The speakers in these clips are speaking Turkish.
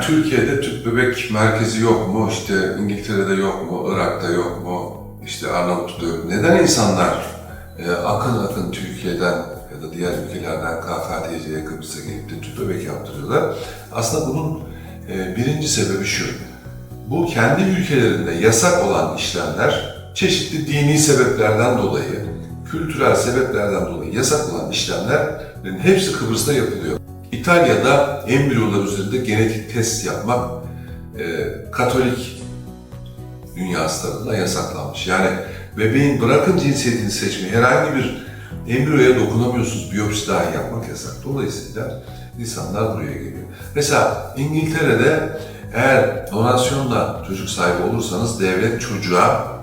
Türkiye'de tüp bebek merkezi yok mu? İşte İngiltere'de yok mu? Irak'ta yok mu? İşte Arnavutluk'ta yok mu? Neden insanlar e, akın akın Türkiye'den ya da diğer ülkelerden KKTC'ye Kıbrıs'a gelip de tüp bebek yaptırıyorlar? Aslında bunun e, birinci sebebi şu. Bu kendi ülkelerinde yasak olan işlemler çeşitli dini sebeplerden dolayı, kültürel sebeplerden dolayı yasak olan işlemlerin hepsi Kıbrıs'ta yapılıyor. İtalya'da embriyolar üzerinde genetik test yapmak e, Katolik dünyası tarafından yasaklanmış. Yani bebeğin bırakın cinsiyetini seçmeyi herhangi bir embriyoya dokunamıyorsunuz, biyopsi dahi yapmak yasak. Dolayısıyla insanlar buraya geliyor. Mesela İngiltere'de eğer donasyonla çocuk sahibi olursanız devlet çocuğa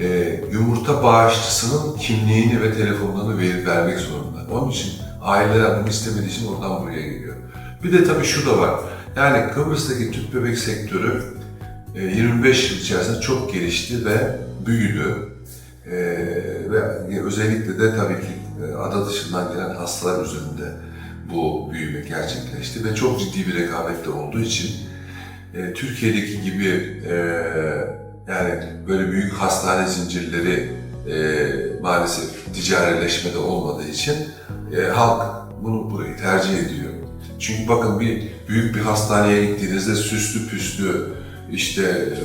e, yumurta bağışçısının kimliğini ve telefonlarını vermek zorunda. Onun için aileler bunu istemediği için oradan buraya geliyor. Bir de tabii şu da var. Yani Kıbrıs'taki tüp bebek sektörü e, 25 yıl içerisinde çok gelişti ve büyüdü. E, ve özellikle de tabii ki e, ada dışından gelen hastalar üzerinde bu büyüme gerçekleşti ve çok ciddi bir rekabette olduğu için e, Türkiye'deki gibi e, yani böyle büyük hastane zincirleri e, maalesef ticarileşmede olmadığı için e, halk bunu burayı tercih ediyor. Çünkü bakın bir büyük bir hastaneye gittiğinizde süslü püslü işte e,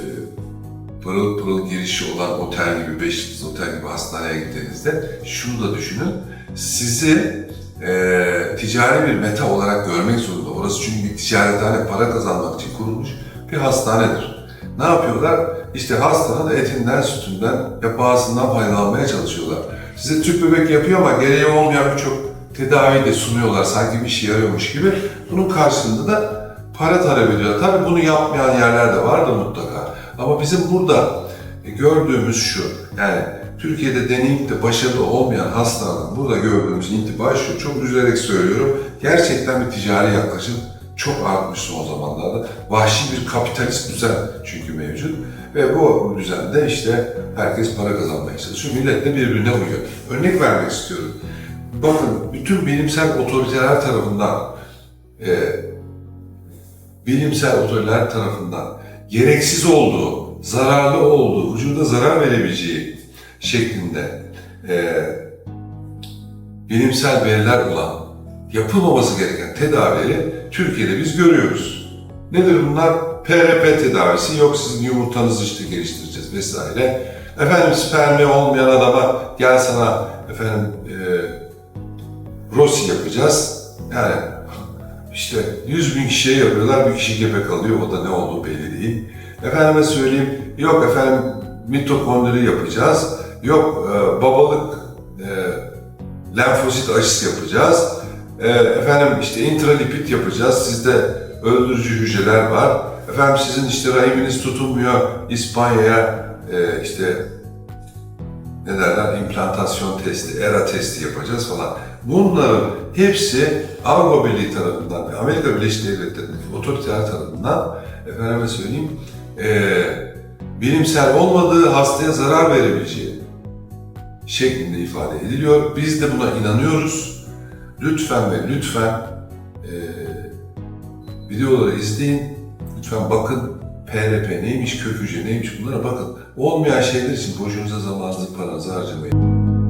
pırıl pırıl girişi olan otel gibi, beş yıldız otel gibi hastaneye gittiğinizde şunu da düşünün. Sizi e, ticari bir meta olarak görmek zorunda. Orası çünkü bir ticarethane para kazanmak için kurulmuş bir hastanedir. Ne yapıyorlar? İşte hastanın etinden, sütünden ve bağısından faydalanmaya çalışıyorlar. Size tüp bebek yapıyor ama gereği olmayan birçok tedavi de sunuyorlar sanki bir işe yarıyormuş gibi. Bunun karşılığında da para talep ediyorlar. Tabii bunu yapmayan yerler de vardı mutlaka. Ama bizim burada gördüğümüz şu, yani Türkiye'de deneyip de başarılı olmayan hastaların burada gördüğümüz intiba şu, çok üzülerek söylüyorum, gerçekten bir ticari yaklaşım çok artmış son zamanlarda. Vahşi bir kapitalist düzen çünkü mevcut. Ve bu düzende işte herkes para kazanmaya çalışıyor. Millet de birbirine uyuyor. Örnek vermek istiyorum. Bakın bütün bilimsel otoriteler tarafından e, bilimsel otoriteler tarafından gereksiz olduğu, zararlı olduğu, vücuda zarar verebileceği şeklinde e, bilimsel veriler olan yapılmaması gereken tedavileri Türkiye'de biz görüyoruz. Nedir bunlar? PRP tedavisi, yok sizin yumurtanızı işte geliştireceğiz vesaire. Efendim spermi olmayan adama gel sana efendim e, Rossi yapacağız. Yani işte 100 bin kişiye yapıyorlar, bir kişi gebe kalıyor, o da ne olduğu belli değil. Efendime söyleyeyim, yok efendim mitokondri yapacağız, yok e, babalık e, lenfosit aşısı yapacağız, e, efendim işte intralipid yapacağız, sizde öldürücü hücreler var, efendim sizin işte rahiminiz tutunmuyor, İspanya'ya e, işte ne derler implantasyon testi, ERA testi yapacağız falan. Bunların hepsi Avrupa Birliği tarafından Amerika Birleşik Devletleri'ndeki otoriteler tarafından efendime söyleyeyim eee, bilimsel olmadığı hastaya zarar verebileceği şeklinde ifade ediliyor. Biz de buna inanıyoruz. Lütfen ve lütfen eee videoları izleyin. Lütfen bakın PRP neymiş, kök neymiş bunlara bakın. Olmayan şeyler için boşunuza zamanınızı, paranızı harcamayın.